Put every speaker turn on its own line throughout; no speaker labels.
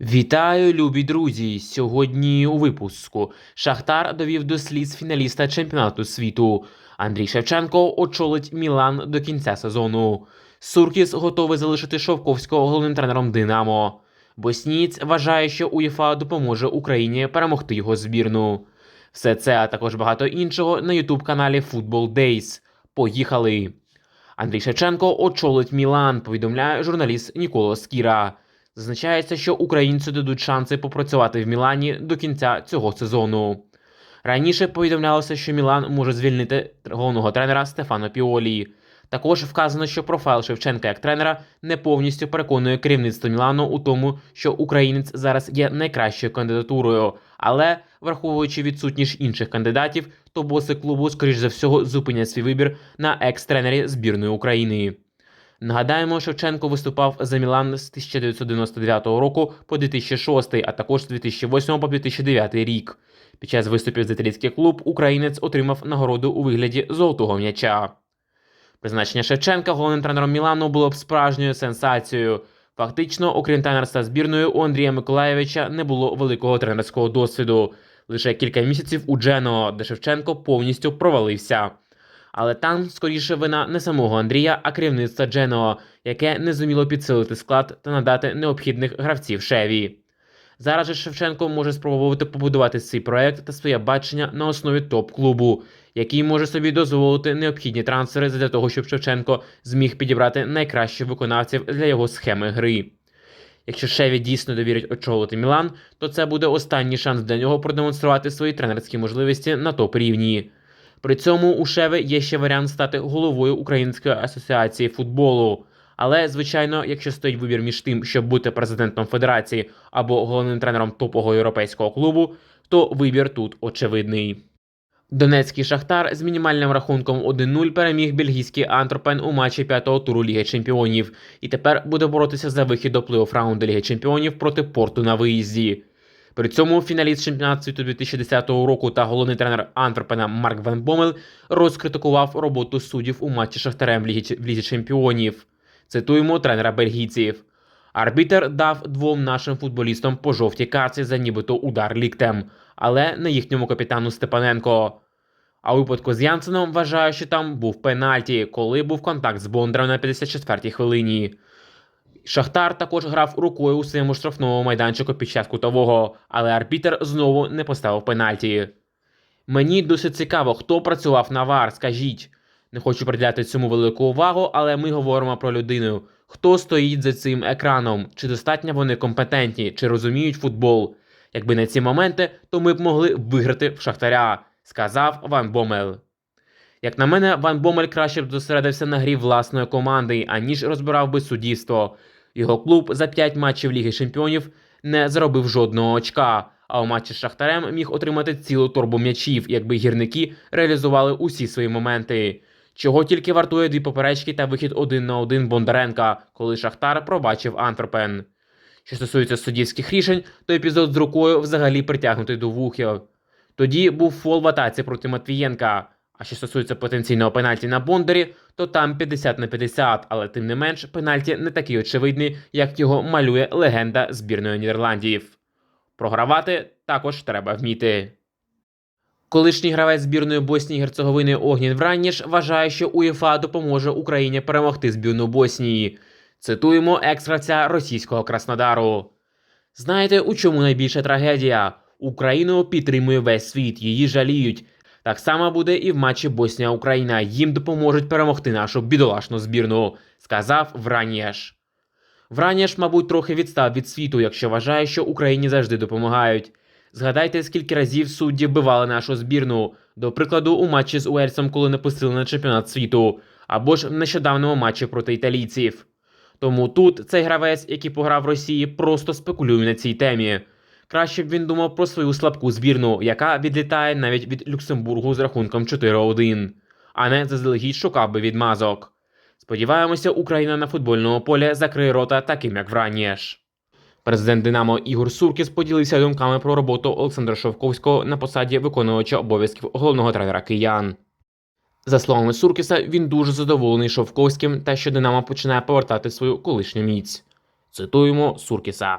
Вітаю, любі друзі! Сьогодні у випуску Шахтар довів до сліз фіналіста чемпіонату світу. Андрій Шевченко очолить Мілан до кінця сезону. Суркіс готовий залишити Шовковського головним тренером Динамо. Боснієць вважає, що УЄФА допоможе Україні перемогти його збірну. Все це, а також багато іншого на ютуб каналі Football Days. Поїхали! Андрій Шевченко очолить Мілан, повідомляє журналіст Ніколо Скіра. Зазначається, що українцю дадуть шанси попрацювати в Мілані до кінця цього сезону. Раніше повідомлялося, що Мілан може звільнити головного тренера Стефано Піолі. Також вказано, що профайл Шевченка як тренера не повністю переконує керівництво Мілану у тому, що українець зараз є найкращою кандидатурою. Але, враховуючи відсутність інших кандидатів, то боси клубу, скоріш за всього, зупинять свій вибір на екс-тренері збірної України. Нагадаємо, Шевченко виступав за Мілан з 1999 року по 2006, а також з 2008 по 2009 рік. Під час виступів за італійський клуб українець отримав нагороду у вигляді золотого м'яча. Призначення Шевченка головним тренером Мілану було б справжньою сенсацією. Фактично, окрім тренерства збірної, у Андрія Миколаєвича не було великого тренерського досвіду. Лише кілька місяців у Джено, де Шевченко повністю провалився. Але там скоріше вина не самого Андрія, а керівництва Дженоа, яке не зуміло підсилити склад та надати необхідних гравців Шеві. Зараз же Шевченко може спробувати побудувати цей проект та своє бачення на основі топ-клубу, який може собі дозволити необхідні трансфери для того, щоб Шевченко зміг підібрати найкращих виконавців для його схеми гри. Якщо Шеві дійсно довірить очолити Мілан, то це буде останній шанс для нього продемонструвати свої тренерські можливості на топ рівні. При цьому у Шеви є ще варіант стати головою Української асоціації футболу. Але, звичайно, якщо стоїть вибір між тим, щоб бути президентом федерації або головним тренером топового європейського клубу, то вибір тут очевидний. Донецький Шахтар з мінімальним рахунком 1-0 переміг бельгійський Антропен у матчі п'ятого туру Ліги Чемпіонів і тепер буде боротися за вихід до плей-офф раунду Ліги Чемпіонів проти порту на виїзді. При цьому фіналіст чемпіонату світу 2010 року та головний тренер Антверпена Марк Ван Бомел розкритикував роботу суддів у матчі Шахтарем в Лізі, в Лізі Чемпіонів. Цитуємо тренера бельгійців. Арбітер дав двом нашим футболістам по жовтій карці за нібито удар ліктем, але не їхньому капітану Степаненко. А у випадку з Янсеном вважаю, що там був пенальті, коли був контакт з Бондарем на 54-й хвилині. Шахтар також грав рукою у своєму штрафному майданчику під час кутового, але арбітер знову не поставив пенальті. Мені досить цікаво, хто працював на ВАР, скажіть. Не хочу приділяти цьому велику увагу, але ми говоримо про людину. Хто стоїть за цим екраном? Чи достатньо вони компетентні, чи розуміють футбол? Якби не ці моменти, то ми б могли виграти в Шахтаря, сказав Ван Бомел. Як на мене, Ван Бомель краще б зосередився на грі власної команди, аніж розбирав би суддівство. Його клуб за 5 матчів Ліги Чемпіонів не заробив жодного очка, а у матчі з Шахтарем міг отримати цілу торбу м'ячів, якби гірники реалізували усі свої моменти. Чого тільки вартує дві поперечки та вихід один на один Бондаренка, коли Шахтар пробачив Антверпен. Що стосується суддівських рішень, то епізод з рукою взагалі притягнутий до вухів. Тоді був фол в атаці проти Матвієнка. А що стосується потенційного пенальті на Бондарі, то там 50 на 50, але тим не менш пенальті не такий очевидний, як його малює легенда збірної Нідерландів. Програвати також треба вміти. Колишній гравець збірної Боснії і Герцеговини Огнін Вранніш вважає, що УЄФА допоможе Україні перемогти збірну Боснії. Цитуємо екс-гравця російського Краснодару. Знаєте, у чому найбільша трагедія? Україну підтримує весь світ, її жаліють. Так само буде і в матчі Боснія-Україна. Їм допоможуть перемогти нашу бідолашну збірну, сказав Вранєш. Вранєш, мабуть, трохи відстав від світу, якщо вважає, що Україні завжди допомагають. Згадайте, скільки разів судді бивали нашу збірну, до прикладу, у матчі з Уельсом, коли не пустили на чемпіонат світу, або ж в нещодавньому матчі проти італійців. Тому тут цей гравець, який пограв в Росії, просто спекулює на цій темі. Краще б він думав про свою слабку збірну, яка відлітає навіть від Люксембургу з рахунком 4-1, а не заздалегідь шукав би відмазок. Сподіваємося, Україна на футбольному полі закриє рота таким, як Вранєш. Президент Динамо Ігор Суркіс поділився думками про роботу Олександра Шовковського на посаді виконувача обов'язків головного тренера киян. За словами Суркіса, він дуже задоволений Шовковським та що Динамо починає повертати свою колишню міць. Цитуємо Суркіса.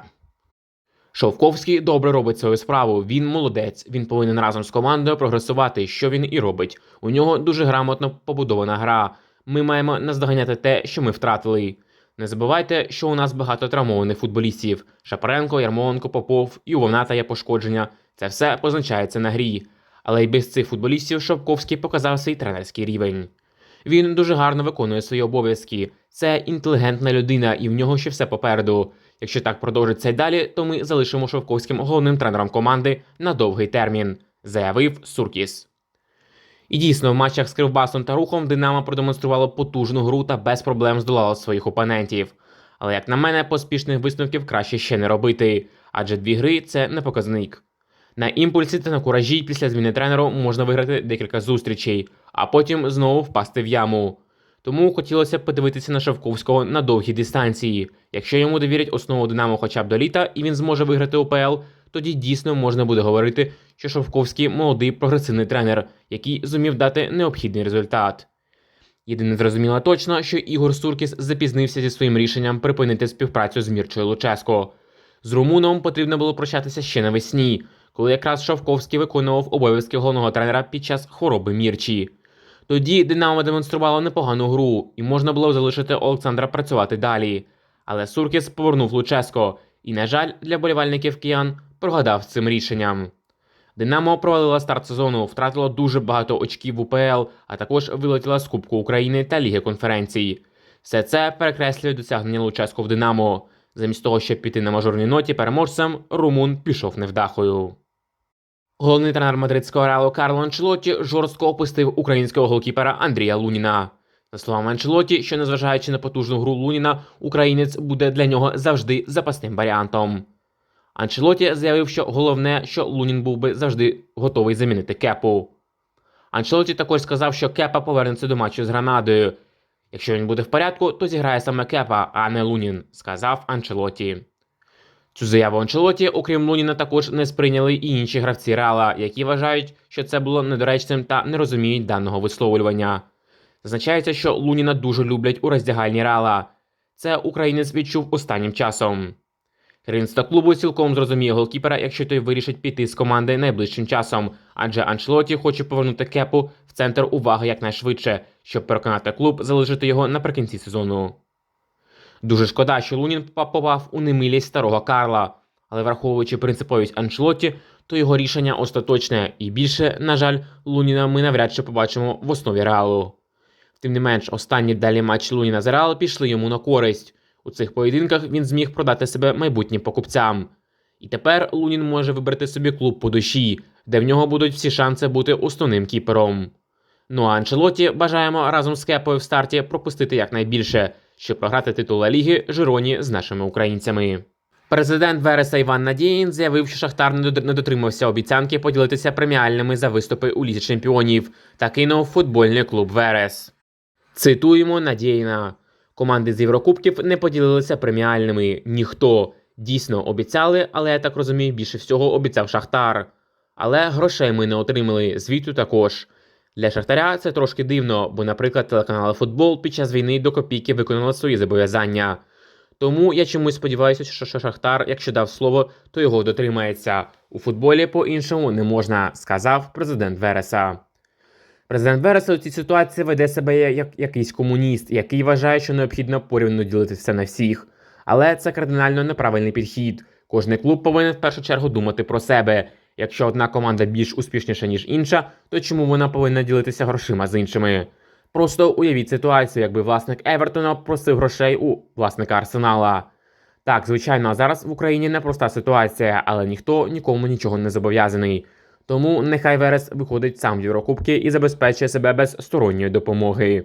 Шовковський добре робить свою справу. Він молодець. Він повинен разом з командою прогресувати, що він і робить. У нього дуже грамотно побудована гра. Ми маємо наздоганяти те, що ми втратили. Не забувайте, що у нас багато травмованих футболістів: Шапаренко, Ярмоленко, Попов і у Вовната є пошкодження. Це все позначається на грі. Але й без цих футболістів Шовковський показав свій тренерський рівень. Він дуже гарно виконує свої обов'язки. Це інтелігентна людина, і в нього ще все попереду. Якщо так продовжиться й далі, то ми залишимо Шовковським головним тренером команди на довгий термін, заявив Суркіс. І дійсно, в матчах з Кривбасом та Рухом Динамо продемонструвало потужну гру та без проблем здолало своїх опонентів. Але, як на мене, поспішних висновків краще ще не робити, адже дві гри це не показник. На імпульсі та на куражі після зміни тренеру можна виграти декілька зустрічей, а потім знову впасти в яму. Тому хотілося б подивитися на Шевковського на довгій дистанції. Якщо йому довірять основу Динамо хоча б до літа і він зможе виграти УПЛ, тоді дійсно можна буде говорити, що Шовковський молодий прогресивний тренер, який зумів дати необхідний результат. Єдине зрозуміло точно, що Ігор Суркіс запізнився зі своїм рішенням припинити співпрацю з Мірчою Луческо. З Румуном потрібно було прощатися ще навесні, коли якраз Шовковський виконував обов'язки головного тренера під час хвороби Мірчі. Тоді Динамо демонструвало непогану гру, і можна було залишити Олександра працювати далі. Але Суркіс повернув Луческо, і, на жаль, для болівальників киян прогадав цим рішенням. Динамо провалила старт сезону, втратило дуже багато очків в УПЛ, а також вилетіла з Кубку України та Ліги конференцій. Все це перекреслює досягнення Луческо в Динамо. Замість того, щоб піти на мажорній ноті переможцем, Румун пішов невдахою. Головний тренер мадридського реалу Карло Анчелотті жорстко опустив українського голкіпера Андрія Луніна. За словами Анчелотті, що незважаючи на потужну гру Луніна, українець буде для нього завжди запасним варіантом. Анчелотті заявив, що головне, що Лунін був би завжди готовий замінити кепу. Анчелотті також сказав, що кепа повернеться до матчу з Гранадою. Якщо він буде в порядку, то зіграє саме кепа, а не Лунін, сказав Анчелотті. Цю заяву Анчелоті, окрім Луніна, також не сприйняли і інші гравці Реала, які вважають, що це було недоречним та не розуміють даного висловлювання. Зазначається, що Луніна дуже люблять у роздягальні Реала. Це українець відчув останнім часом. Керівництво клубу цілком зрозуміє голкіпера, якщо той вирішить піти з команди найближчим часом, адже Анчелоті хоче повернути кепу в центр уваги якнайшвидше, щоб переконати клуб залишити його наприкінці сезону. Дуже шкода, що Лунін попав у немилість старого Карла, але враховуючи принциповість Анчелотті, то його рішення остаточне, і більше, на жаль, Луніна ми навряд чи побачимо в основі реалу. Тим не менш, останні далі матчі Луніна з Реал пішли йому на користь. У цих поєдинках він зміг продати себе майбутнім покупцям. І тепер Лунін може вибрати собі клуб по душі, де в нього будуть всі шанси бути основним кіпером. Ну а Анчелоті бажаємо разом з Кепою в старті пропустити якнайбільше, щоб програти титул Ліги Жироні з нашими українцями. Президент Вереса Іван Надіїн заявив, що Шахтар не дотримався обіцянки поділитися преміальними за виступи у лізі чемпіонів та кинув футбольний клуб Верес. Цитуємо Надіїна. Команди з Єврокубків не поділилися преміальними. Ніхто. Дійсно обіцяли, але я так розумію, більше всього обіцяв Шахтар. Але грошей ми не отримали, звіту також. Для Шахтаря це трошки дивно, бо, наприклад, телеканал Футбол під час війни до копійки виконали свої зобов'язання. Тому я чомусь сподіваюся, що Шахтар, якщо дав слово, то його дотримається. У футболі по-іншому не можна, сказав президент Вереса. Президент Вереса у цій ситуації веде себе як якийсь комуніст, який вважає, що необхідно порівну ділити все на всіх. Але це кардинально неправильний підхід. Кожний клуб повинен в першу чергу думати про себе. Якщо одна команда більш успішніша, ніж інша, то чому вона повинна ділитися грошима з іншими? Просто уявіть ситуацію, якби власник Евертона просив грошей у власника Арсенала. Так, звичайно, зараз в Україні непроста ситуація, але ніхто нікому нічого не зобов'язаний. Тому нехай Верес виходить сам в Єврокубки і забезпечує себе без сторонньої допомоги.